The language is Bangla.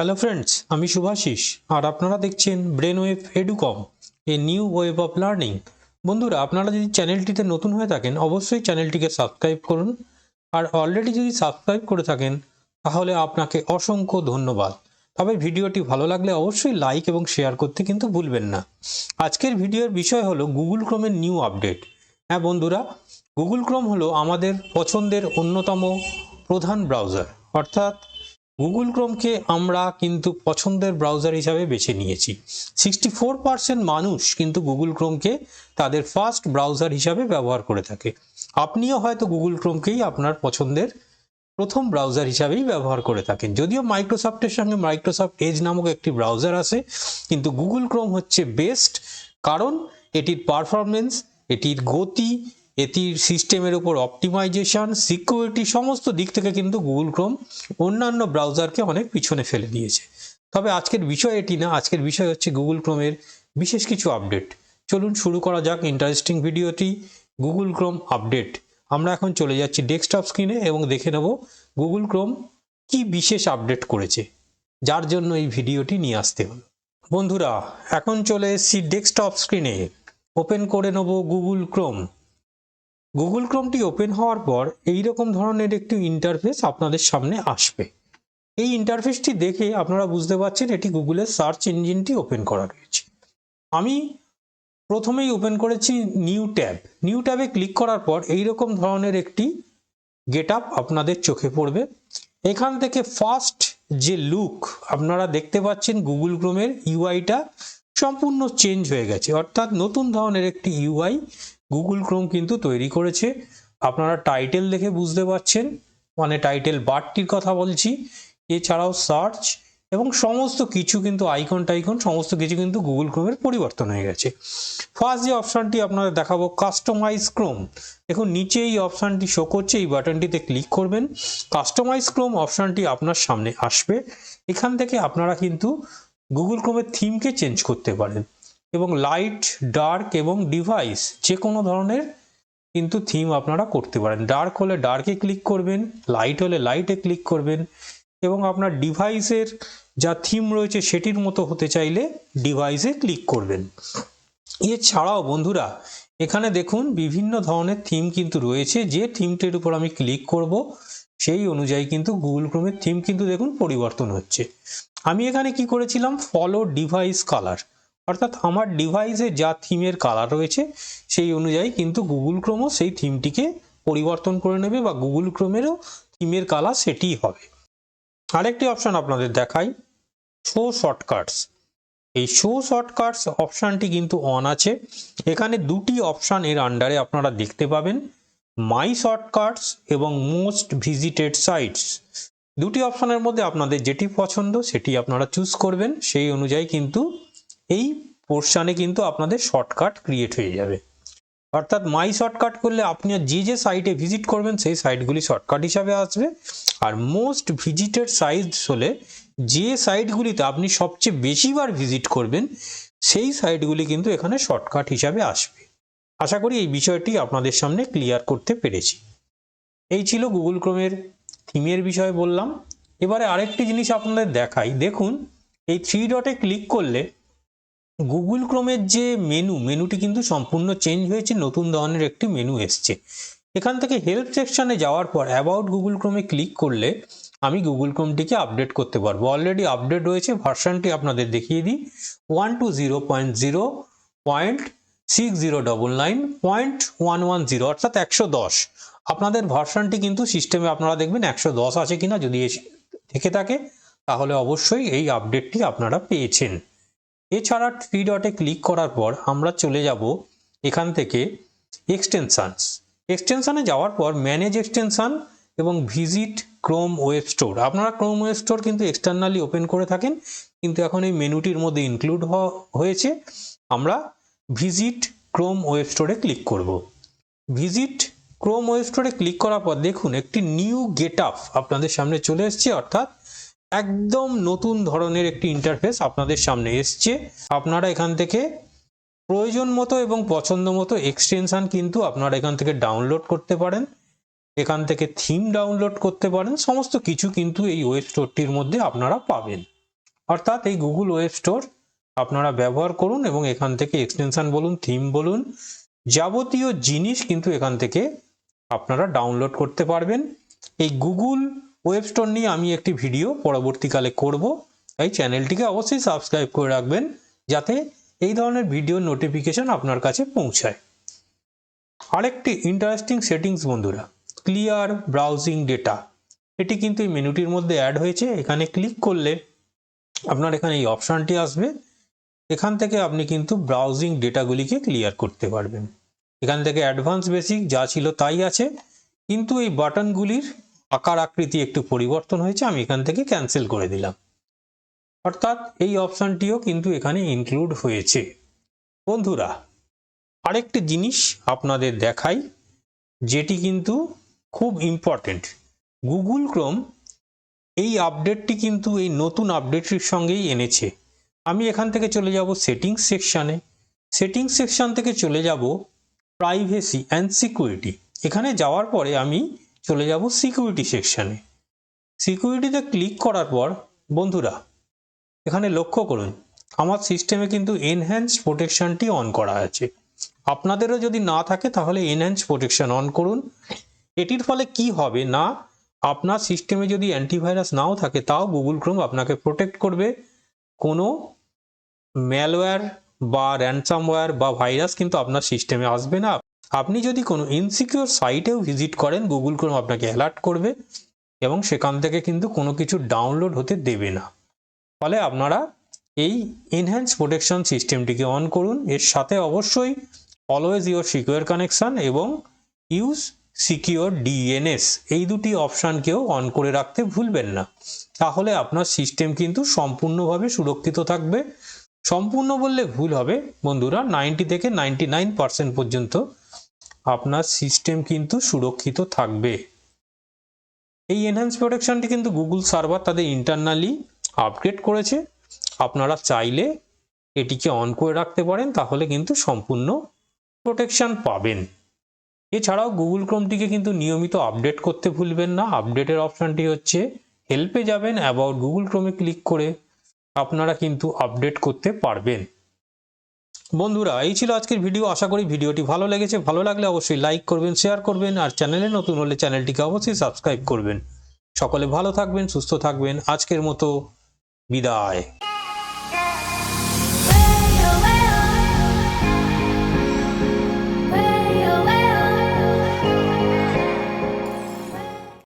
হ্যালো ফ্রেন্ডস আমি শুভাশিস। আর আপনারা দেখছেন brain wave Educom a new wave of learning বন্ধুরা, আপনারা যদি চ্যানেলটিতে নতুন হয়ে থাকেন, অবশ্যই চ্যানেলটিকে সাবস্ক্রাইব করুন। আর অলরেডি যদি সাবস্ক্রাইব করে থাকেন, তাহলে আপনাকে অসংখ্য ধন্যবাদ। তবে ভিডিওটি ভালো লাগলে অবশ্যই লাইক এবং শেয়ার করতে কিন্তু ভুলবেন না। আজকের ভিডিওর বিষয় হলো গুগল ক্রোমের নিউ আপডেট হ্যাঁ বন্ধুরা গুগল ক্রোম হলো আমাদের পছন্দের অন্যতম প্রধান ব্রাউজার অর্থাৎ গুগল ক্রোমকে আমরা কিন্তু পছন্দের ব্রাউজার হিসাবে বেছে নিয়েছি। সিক্সটি ফোর পার্সেন্ট মানুষ কিন্তু গুগল ক্রোমকে তাদের ফার্স্ট ব্রাউজার হিসাবে ব্যবহার করে থাকে। আপনিও হয়তো গুগল ক্রোমকেই আপনার পছন্দের প্রথম ব্রাউজার হিসাবেই ব্যবহার করে থাকেন। যদিও মাইক্রোসফটের সঙ্গে মাইক্রোসফট এজ নামক একটি ব্রাউজার আছে, কিন্তু গুগল ক্রোম হচ্ছে বেস্ট কারণ এটির পারফরমেন্স এটির গতি এটির সিস্টেমের উপর অপটিমাইজেশন, সিকিউরিটি, সমস্ত দিক থেকে কিন্তু গুগল ক্রোম অন্যান্য ব্রাউজারকে অনেক পিছনে ফেলে দিয়েছে। তবে আজকের বিষয় এটি না, আজকের বিষয় হচ্ছে গুগল ক্রোমের বিশেষ কিছু আপডেট। চলুন শুরু করা যাক ইন্টারেস্টিং ভিডিওটি, গুগল ক্রোম আপডেট। আমরা এখন চলে যাচ্ছি ডেস্কটপ স্ক্রিনে এবং দেখে নেব গুগল ক্রোম কি বিশেষ আপডেট করেছে। যার জন্য এই ভিডিওটি নিয়ে আসতে হলো। বন্ধুরা, এখন চলে এসেছি ডেস্কটপ স্ক্রিনে। ওপেন করে নেব গুগল ক্রোম। গুগল ক্রোমটি ওপেন হওয়ার পর এই রকম ধরনের একটি ইন্টারফেস আপনাদের সামনে আসবে। এই ইন্টারফেসটি দেখে আপনারা বুঝতে পারছেন এটি গুগলের সার্চ ইঞ্জিনটি ওপেন করা রয়েছে। আমি প্রথমেই ওপেন করেছি নিউ ট্যাব নিউ ট্যাবে ক্লিক করার পর এই রকম ধরনের একটি গেট আপ আপনাদের চোখে পড়বে। এখান থেকে ফার্স্ট যে লুক আপনারা দেখতে পাচ্ছেন গুগল ক্রোমের ইউআইটা সম্পূর্ণ চেঞ্জ হয়ে গেছে। অর্থাৎ নতুন ধরনের একটি ইউআই গুগল ক্রোম কিন্তু তৈরি করেছে। আপনারা টাইটেল দেখে বুঝতে পারছেন মানে টাইটেল বারটির কথা বলছি। এছাড়াও সার্চ এবং সমস্ত কিছু কিন্তু আইকন টাইকন সমস্ত কিছু কিন্তু গুগল ক্রোমের পরিবর্তন হয়ে গেছে। ফার্স্ট যে অপশানটি আপনাদের দেখাবো কাস্টমাইজ ক্রোম দেখুন, নিচে এই অপশানটি শো করছে, এই বাটনটিতে ক্লিক করবেন। কাস্টমাইজ ক্রোম অপশানটি আপনার সামনে আসবে। এখান থেকে আপনারা কিন্তু গুগল ক্রোমের থিমকে চেঞ্জ করতে পারেন এবং লাইট ডার্ক এবং ডিভাইস যে কোনো ধরনের কিন্তু থিম আপনারা করতে পারেন। ডার্ক হলে ডার্কে ক্লিক করবেন লাইট হলে লাইটে ক্লিক করবেন এবং আপনার ডিভাইসের যা থিম রয়েছে সেটির মতো হতে চাইলে ডিভাইসে ক্লিক করবেন। এছাড়াও বন্ধুরা, এখানে দেখুন বিভিন্ন ধরনের থিম কিন্তু রয়েছে, যে থিমটির উপর আমি ক্লিক করব। সেই অনুযায়ী কিন্তু গুগল ক্রোমের থিম কিন্তু দেখুন পরিবর্তন হচ্ছে। আমি এখানে কি করেছিলাম? ফলো ডিভাইস কালার অর্থাৎ আমার ডিভাইসে যা থিমের কালার রয়েছে, সেই অনুযায়ী কিন্তু গুগল ক্রোমও সেই থিমটিকে পরিবর্তন করে নেবে বা গুগল ক্রোমেরও থিমের কালার সেটিই হবে। আরেকটি অপশন আপনাদের দেখাই শো শর্টকাটস এই শো শর্টকাটস অপশানটি কিন্তু অন আছে। এখানে দুটি অপশান এর আন্ডারে আপনারা দেখতে পাবেন। মাই শর্টকাটস এবং মোস্ট ভিজিটেড সাইটস দুটি অপশানের মধ্যে আপনাদের যেটি পছন্দ, সেটি আপনারা চুজ করবেন। সেই অনুযায়ী কিন্তু এই পোর্শানে কিন্তু আপনাদের শর্টকাট ক্রিয়েট হয়ে যাবে। অর্থাৎ মাই শর্টকাট করলে আপনি যে যে সাইটে ভিজিট করবেন, সেই সাইটগুলি শর্টকাট হিসাবে আসবে। আর মোস্ট ভিজিটেড সাইটস হলে যে সাইটগুলিতে আপনি সবচেয়ে বেশিবার ভিজিট করবেন, সেই সাইটগুলি কিন্তু এখানে শর্টকাট হিসাবে আসবে। আশা করি এই বিষয়টি আপনাদের সামনে ক্লিয়ার করতে পেরেছি। এই ছিল গুগল ক্রোমের থিমের বিষয়ে বললাম। এবারে আরেকটি জিনিস আপনাদের দেখাই। দেখুন, এই থ্রি ডটে ক্লিক করলে গুগল ক্রোমের যে মেনু মেনুটি কিন্তু সম্পূর্ণ চেঞ্জ হয়েছে, নতুন ধরনের একটি মেনু এসছে। এখান থেকে হেল্প সেকশনে যাওয়ার পর অ্যাবাউট গুগল ক্রোমে ক্লিক করলে আমি গুগল ক্রোমটিকে আপডেট করতে পারব। অলরেডি আপডেট রয়েছে ভার্সানটি আপনাদের দেখিয়ে দিই। One two zero point zero point six zero double nine point one one zero অর্থাৎ একশো দশ। আপনাদের ভার্সানটি কিন্তু সিস্টেমে আপনারা দেখবেন একশো দশ আছে কিনা যদি থেকে থাকে, তাহলে অবশ্যই এই আপডেটটি আপনারা পেয়েছেন। এছাড়া থ্রি ডটে ক্লিক করার পর আমরা চলে যাব এখান থেকে এক্সটেনশানস এক্সটেনশানে যাওয়ার পর ম্যানেজ এক্সটেনশান এবং ভিজিট ক্রোম ওয়েব স্টোর আপনারা ক্রোম ওয়েব স্টোর কিন্তু এক্সটার্নালি ওপেন করে থাকেন, কিন্তু এখন এই মেনুটির মধ্যে ইনক্লুড হয়েছে। আমরা ভিজিট ক্রোম ওয়েব স্টোরে ক্লিক করব। ভিজিট ক্রোম ওয়েব স্টোরে ক্লিক করার পর দেখুন একটি নিউ গেট আপ আপনাদের সামনে চলে এসেছে, অর্থাৎ একদম নতুন ধরনের একটি ইন্টারফেস আপনাদের সামনে এসছে। আপনারা এখান থেকে প্রয়োজন মতো এবং পছন্দ মতো এক্সটেনশন কিন্তু আপনারা এখান থেকে ডাউনলোড করতে পারেন, এখান থেকে থিম ডাউনলোড করতে পারেন, সমস্ত কিছু কিন্তু এই ওয়েব স্টোরটির মধ্যে আপনারা পাবেন। অর্থাৎ এই গুগল ওয়েব স্টোর আপনারা ব্যবহার করুন এবং এখান থেকে এক্সটেনশন বলুন থিম বলুন, যাবতীয় জিনিস কিন্তু এখান থেকে আপনারা ডাউনলোড করতে পারবেন। এই গুগল ওয়েব স্টোর নিয়ে আমি একটি ভিডিও পরবর্তীকালে করব। এই চ্যানেলটিকে অবশ্যই সাবস্ক্রাইব করে রাখবেন, যাতে এই ধরনের ভিডিও নোটিফিকেশন আপনার কাছে পৌঁছায়। আরেকটি ইন্টারেস্টিং সেটিংস বন্ধুরা ক্লিয়ার ব্রাউজিং ডেটা এটি কিন্তু এই মেনুটির মধ্যে অ্যাড হয়েছে। এখানে ক্লিক করলে আপনার এখানে এই অপশানটি আসবে। এখান থেকে আপনি কিন্তু ব্রাউজিং ডেটাগুলিকে ক্লিয়ার করতে পারবেন। এখান থেকে অ্যাডভান্স বেসিক যা ছিল তাই আছে, কিন্তু এই বাটনগুলির আকার আকৃতি একটু পরিবর্তন হয়েছে, আমি এখান থেকে ক্যান্সেল করে দিলাম। অর্থাৎ এই অপশানটিও কিন্তু এখানে ইনক্লুড হয়েছে। বন্ধুরা, আরেকটি জিনিস আপনাদের দেখাই, যেটি কিন্তু খুব ইম্পর্টেন্ট গুগল ক্রোম এই আপডেটটি কিন্তু এই নতুন আপডেটটির সঙ্গেই এনেছে। আমি এখান থেকে চলে যাব সেটিংস সেকশানে সেটিংস সেকশন থেকে চলে যাব প্রাইভেসি অ্যান্ড সিকিউরিটি এখানে যাওয়ার পরে আমি চলে যাব সিকিউরিটি সেকশানে সিকিউরিটিতে ক্লিক করার পর, বন্ধুরা, এখানে লক্ষ্য করুন, আমার সিস্টেমে কিন্তু এনহ্যান্স প্রোটেকশনটি অন করা আছে। আপনাদেরও যদি না থাকে, তাহলে এনহ্যান্স প্রোটেকশন অন করুন। এটির ফলে কি হবে না, আপনার সিস্টেমে যদি অ্যান্টিভাইরাস নাও থাকে, তাও গুগল ক্রোম আপনাকে প্রোটেক্ট করবে। কোনো ম্যালওয়্যার বা র্যানসামওয়্যার বা ভাইরাস কিন্তু আপনার সিস্টেমে আসবে না। আপনি যদি কোনো ইনসিকিউর সাইটেও ভিজিট করেন গুগল ক্রোম আপনাকে অ্যালার্ট করবে এবং সেখান থেকে কিন্তু কোনো কিছু ডাউনলোড হতে দেবে না। ফলে আপনারা এই এনহ্যান্স প্রোটেকশন সিস্টেমটিকে অন করুন। এর সাথে অবশ্যই অলওয়েজ ইউর সিকিউর কানেকশন এবং ইউজ সিকিউর ডিএনএস এই দুটি অপশানকেও অন করে রাখতে ভুলবেন না। তাহলে আপনার সিস্টেম কিন্তু সম্পূর্ণভাবে সুরক্ষিত থাকবে। সম্পূর্ণ বললে ভুল হবে। বন্ধুরা নাইনটি থেকে নাইনটি নাইন পার্সেন্ট পর্যন্ত আপনার সিস্টেম কিন্তু সুরক্ষিত থাকবে। এই এনহ্যান্স প্রোটেকশনটি কিন্তু গুগল সার্ভার তাদের ইন্টারনালি আপগ্রেড করেছে। আপনারা চাইলে এটিকে অন করে রাখতে পারেন, তাহলে কিন্তু সম্পূর্ণ প্রোটেকশন পাবেন। এছাড়াও গুগল ক্রোমটিকে কিন্তু নিয়মিত আপডেট করতে ভুলবেন না। আপডেটের অপশানটি হচ্ছে হেল্পে যাবেন অ্যাবাউট গুগল ক্রোমে ক্লিক করে আপনারা কিন্তু আপডেট করতে পারবেন। বন্ধুরা, এই ছিল আজকের ভিডিও। আশা করি ভিডিওটি ভালো লেগেছে। ভালো লাগলে অবশ্যই লাইক করবেন শেয়ার করবেন, আর চ্যানেলে নতুন হলে চ্যানেলটিকে অবশ্যই সাবস্ক্রাইব করবেন। সকলে ভালো থাকবেন, সুস্থ থাকবেন। আজকের মতো বিদায়।